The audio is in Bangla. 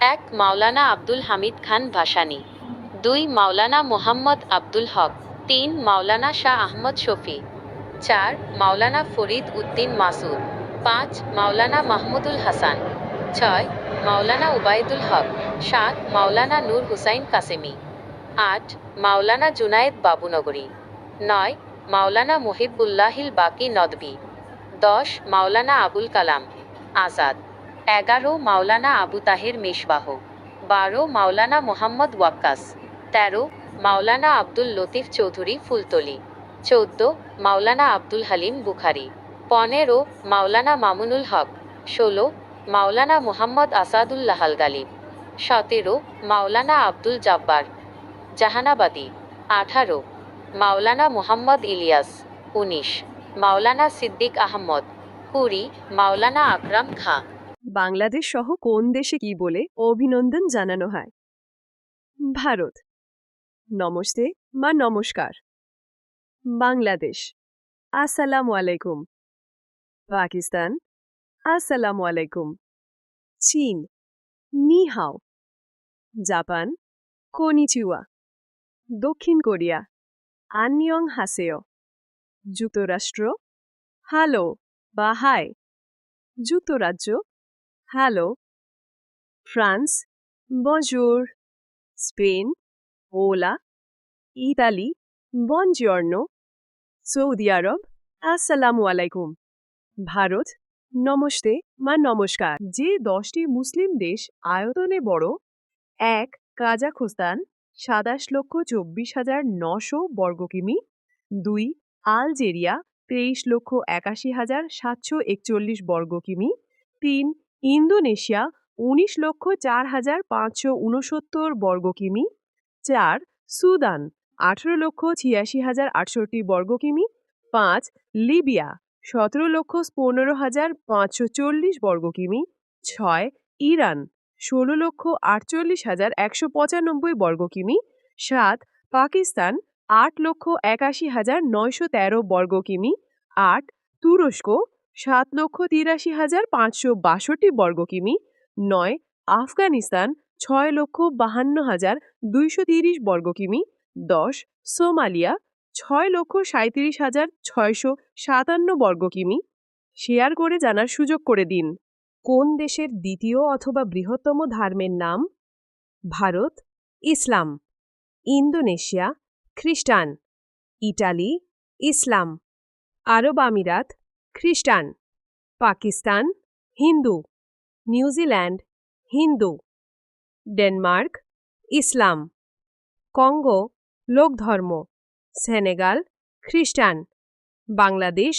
এক মাওলানা আব্দুল হামিদ খান ভাসানী, দুই মাওলানা মোহাম্মদ আব্দুল হক, তিন মাওলানা শাহ আহমদ শফি, চার মাওলানা ফরিদ উদ্দিন মাসুদ, পাঁচ মাওলানা মাহমুদুল হাসান, ছয় মাওলানা উবায়দুল হক, সাত মাওলানা নূর হুসাইন কাসেমি, আট মাওলানা জুনায়েদ বাবুনগরী, নয় মাওলানা মুহিবুল্লাহিল বাকি নদভী, দশ মাওলানা আবুল কালাম আজাদ। এগারো মাওলানা আবু তাহের মেশবাহ বারো মাওলানা মোহাম্মদ ওয়াক্কাস, তেরো মাওলানা আব্দুল লতিফ চৌধুরী ফুলতলি, চৌদ্দ মাওলানা আব্দুল হালিম বুখারি, পনেরো মাওলানা মামুনুল হক, ষোলো মাওলানা মোহাম্মদ আসাদুল্লাহ আল গালিব, সতেরো মাওলানা আব্দুল জাব্বার, জাহানাবাদী, আঠারো মাওলানা মোহাম্মদ ইলিয়াস, উনিশ মাওলানা সিদ্দিক আহমদ, কুড়ি মাওলানা আকরাম খাঁ। বাংলাদেশ সহ কোন দেশে কি বলে অভিনন্দন জানানো হয়? ভারত। নমস্তে বা নমস্কার। বাংলাদেশ। আসসালামু আলাইকুম। পাকিস্তান। আসসালামু আলাইকুম। চীন। নিহাও। জাপান। কনিচিওয়া। দক্ষিণ কোরিয়া। আন্নিয়ং হাসেয় যুক্তরাষ্ট্র। হ্যালো বা হাই যুক্তরাজ্য। হ্যালো ফ্রান্স বজোর স্পেন ওলা ইতালি বনজিয়র্নো সৌদি আরব আসসালামু আলাইকুম ভারত নমস্তে বা নমস্কার যে দশটি মুসলিম দেশ আয়তনে বড় এক কাজাখস্তান সাতাশ লক্ষ চব্বিশ হাজার নশো বর্গ কিমি দুই আলজেরিয়া তেইশ লক্ষ একাশি হাজার সাতশো একচল্লিশ বর্গ কিমি তিন ইন্দোনেশিয়া উনিশ লক্ষ চার হাজার পাঁচশো উনসত্তর বর্গ কিমি, চার, সুদান আঠেরো লক্ষ ছিয়াশি হাজার আটষট্টি বর্গ কিমি, পাঁচ, লিবিয়া সতেরো লক্ষ পনেরো হাজার পাঁচশো চল্লিশ বর্গ কিমি, ছয়, ইরান ষোলো লক্ষ আটচল্লিশ হাজার একশো পঁচানব্বই বর্গ কিমি, সাত, পাকিস্তান আট লক্ষ একাশি হাজার নয়শো তেরো বর্গ কিমি, আট, তুরস্ক সাত লক্ষ তিরাশি হাজার পাঁচশো বাষট্টি বর্গ কিমি, নয় আফগানিস্তান, ছয় লক্ষ বাহান্ন হাজার দুইশো তিরিশ বর্গ কিমি, দশ সোমালিয়া, ছয় লক্ষ সাঁত্রিশ হাজার ছয়শো সাতান্ন বর্গ কিমি। শেয়ার করে জানার সুযোগ করে দিন। কোন দেশের দ্বিতীয় অথবা বৃহত্তম ধর্মের নাম? ভারত, ইসলাম। ইন্দোনেশিয়া, খ্রিস্টান। ইটালি, ইসলাম। আরব আমিরাত খ্রিস্টান পাকিস্তান হিন্দু নিউজিল্যান্ড হিন্দু ডেনমার্ক ইসলাম কঙ্গো লোকধর্ম সেনেগাল খ্রিস্টান বাংলাদেশ